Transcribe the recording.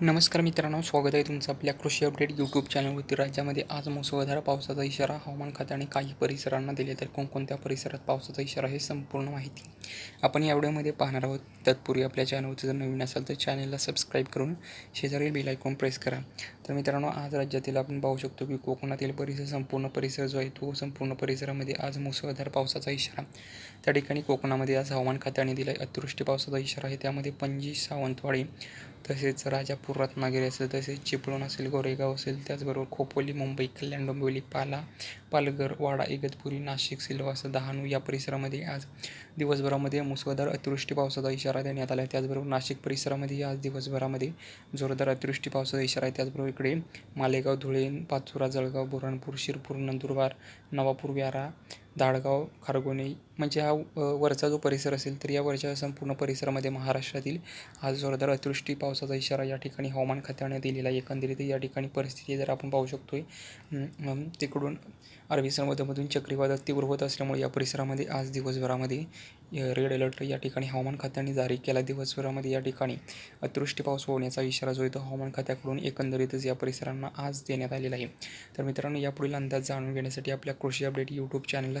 नमस्कार मित्रांनो स्वागत आहे तुमचं आपल्या कृषी अपडेट यूट्यूब चॅनलवरती. राज्यामध्ये आज मुसळधार पावसाचा इशारा हवामान खात्याने काही परिसरांना दिले तर कोणकोणत्या परिसरात पावसाचा इशारा हे संपूर्ण माहिती. आपण या व्हिडिओमध्ये पाहणार आहोत. तत्पूर्वी आपल्या चॅनलवरती जर नवीन असाल तर चॅनलला सबस्क्राईब करून शेजारी बेल आयकॉन प्रेस करा. तर मित्रांनो आज राज्यातील आपण पाहू शकतो की कोकणातील परिसर संपूर्ण परिसर जो आहे तो संपूर्ण परिसरामध्ये आज मुसळधार पावसाचा इशारा. त्या ठिकाणी कोकणामध्ये आज हवामान खात्याने दिला आहे अतिवृष्टी पावसाचा इशारा आहे. त्यामध्ये पणजी सावंतवाडी तसेच राजापूर रत्नागिरी असेल तसेच चिपळूण असेल गोरेगाव असेल त्याचबरोबर खोपोली मुंबई कल्याण डोंबिवली पाला पालघर वाडा इगतपुरी नाशिक सिल्वासा डहाणू या परिसरामध्ये आज दिवसभरामध्ये मुसळधार अतिवृष्टी पावसाचा इशारा देण्यात आला आहे. त्याचबरोबर नाशिक परिसरामध्ये आज दिवसभरामध्ये जोरदार अतिवृष्टी पावसाचा इशारा आहे. त्याचबरोबर इकडे मालेगाव धुळे पाचोरा जळगाव बुरहाणपूर शिरपूर नंदुरबार नवापूर व्यारा दाडगाव खारगोणे म्हणजे हा वरचा जो परिसर असेल तर या वरच्या संपूर्ण परिसरामध्ये महाराष्ट्रातील आज जोरदार अतिवृष्टी पावसाचा इशारा या ठिकाणी हवामान खात्याने दिलेला आहे. एकंदरीत या ठिकाणी परिस्थिती जर आपण पाहू शकतो आहे तिकडून अरबी समुद्रामधून चक्रीवादळ तीव्र होत असल्यामुळे या परिसरामध्ये आज दिवसभरामध्ये रेड अलर्ट या ठिकाणी हवामान खात्याने जारी केला. दिवसभरामध्ये या ठिकाणी अतिवृष्टी पाऊस होण्याचा इशारा जो आहे तो हवामान खात्याकडून एकंदरीतच या परिसरांना आज देण्यात आलेला आहे. तर मित्रांनो यापुढील अंदाज जाणून घेण्यासाठी आपल्या कृषी अपडेट यूट्यूब चॅनलला